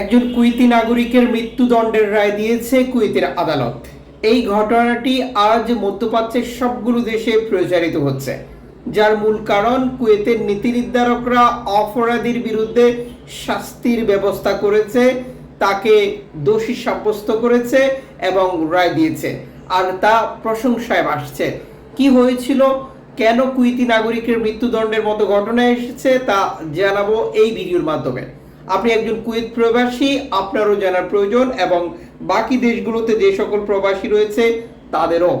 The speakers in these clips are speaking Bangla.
একজন কুইতি নাগরিকের মৃত্যুদণ্ডের রায় দিয়েছে কুয়েতের আদালত। এই ঘটনাটি আজ মধ্যপ্রাচ্যের সবগুলো দেশে প্রচারিত হচ্ছে। যার মূল কারণ কুয়েতের নীতি নির্ধারকরা অপরাধীর বিরুদ্ধে শাস্তির ব্যবস্থা করেছে, তাকে দোষী সাব্যস্ত করেছে এবং রায় দিয়েছে। আর তা প্রশংসায় আসছে। কি হয়েছিল? কেন কুইতি নাগরিকের মৃত্যুদণ্ডের মতো ঘটনা এসেছে তা জানাব এই ভিডিওর মাধ্যমে। আপনি একজন কুয়েত প্রবাসী, আপনারও জানার প্রয়োজন এবং বাকি দেশগুলোতে যে সকল প্রবাসী রয়েছে, তাদেরও।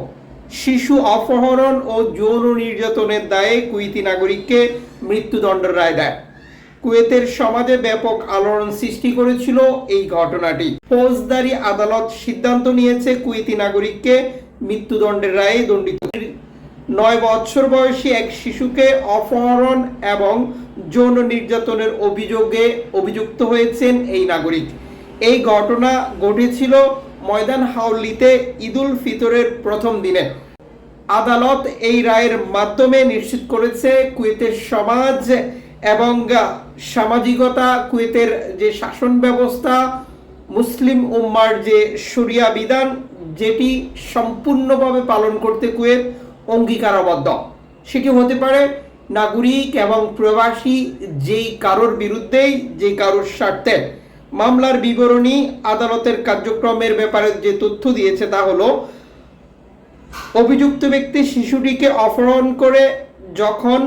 শিশু অপহরণ ও যৌন নির্যাতনের দায়ে কুয়েতি নাগরিককে মৃত্যুদণ্ডের রায় দেয়। কুয়েতের সমাজে ব্যাপক আলোড়ন সৃষ্টি করেছিল এই ঘটনাটি। ফৌজদারি আদালত সিদ্ধান্ত নিয়েছে কুয়েতি নাগরিককে মৃত্যুদণ্ডের রায়ে দণ্ডিত নয় বছর বয়সী এক শিশুকে অপহরণ এবং যৌন নির্যাতনের অভিযোগে অভিযুক্ত হয়েছেন এই নাগরিক। এই ঘটনা ঘটেছিল ময়দান হাউলিতে ঈদুল ফিতরের প্রথম দিনে। আদালত এই রায়ের মাধ্যমে নিশ্চিত করেছে কুয়েতের সমাজ এবং সামাজিকতা, কুয়েতের যে শাসন ব্যবস্থা, মুসলিম উম্মার যে শরিয়া বিধান, যেটি সম্পূর্ণভাবে পালন করতে কুয়েত অঙ্গীকারবদ্ধ। সেটি হতে পারে নাগরিক এবং প্রবাসী যেই কারোর বিরুদ্ধেই যে কারোর স্বার্থে। মামলার বিবরণী, আদালতের কার্যক্রমের ব্যাপারে যে তথ্য দিয়েছে তা হলো, অভিযুক্ত ব্যক্তি শিশুটিকে অপহরণ করে যখন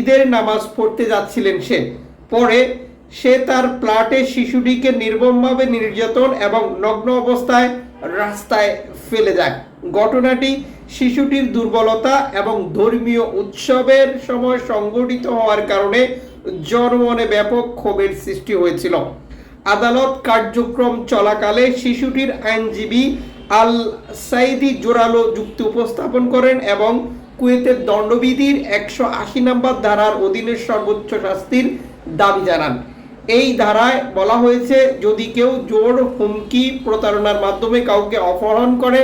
ঈদের নামাজ পড়তে যাচ্ছিলেন সে। পরে সে তার প্লাটে শিশুটিকে নির্মমভাবে নির্যাতন এবং নগ্ন অবস্থায় রাস্তায় ফেলে যায় ঘটনাটি শিশুটির দুর্বলতা এবং ধর্মীয় উৎসবের সময় সংগঠিত হওয়ার কারণে জনমনে ব্যাপক ক্ষোভের সৃষ্টি হয়েছিল। আদালত কার্যক্রম চলাকালে শিশুটির আইনজীবী আল সাইদি জোরালো যুক্তি উপস্থাপন করেন এবং কুয়েতের দণ্ডবিধির একশো আশি নম্বর ধারার অধীনে সর্বোচ্চ শাস্তির দাবি জানান। এই ধারায় বলা হয়েছে, যদি কেউ জোর হুমকি প্রতারণার মাধ্যমে কাউকে অপহরণ করে,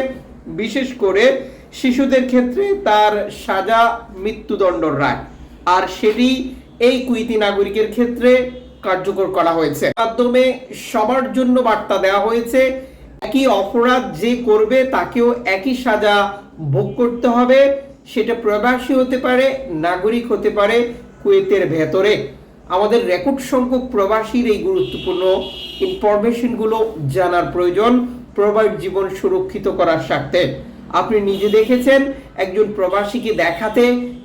বিশেষ করে শিশুদের ক্ষেত্রে তার সাজা মৃত্যুদণ্ড রায়। আর সেটি এই কুইতি নাগরিকের ক্ষেত্রে কার্যকর করা হয়েছে। মাধ্যমে সবার জন্য বার্তা দেওয়া হয়েছে, একই অপরাধ যে করবে তাকেও একই সাজা ভোগ করতে হবে। সেটা প্রবাসী হতে পারে, নাগরিক হতে পারে কুয়েতের ভেতরে। আমাদের রেকর্ড সংখ্যক প্রবাসীর এই গুরুত্বপূর্ণ ইনফরমেশনগুলো জানার প্রয়োজন। প্রবাস জীবন সুরক্ষিত করার স্বার্থে। আপনি নিজে দেখেছেন, একজন প্রবাসীকে দেখাতে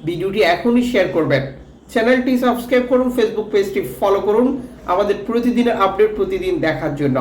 ভিডিওটি এখনই শেয়ার করবেন। চ্যানেলটি সাবস্ক্রাইব করুন ফেসবুক পেজটি ফলো করুন, আমাদের প্রতিদিনের আপডেট প্রতিদিন দেখার জন্য।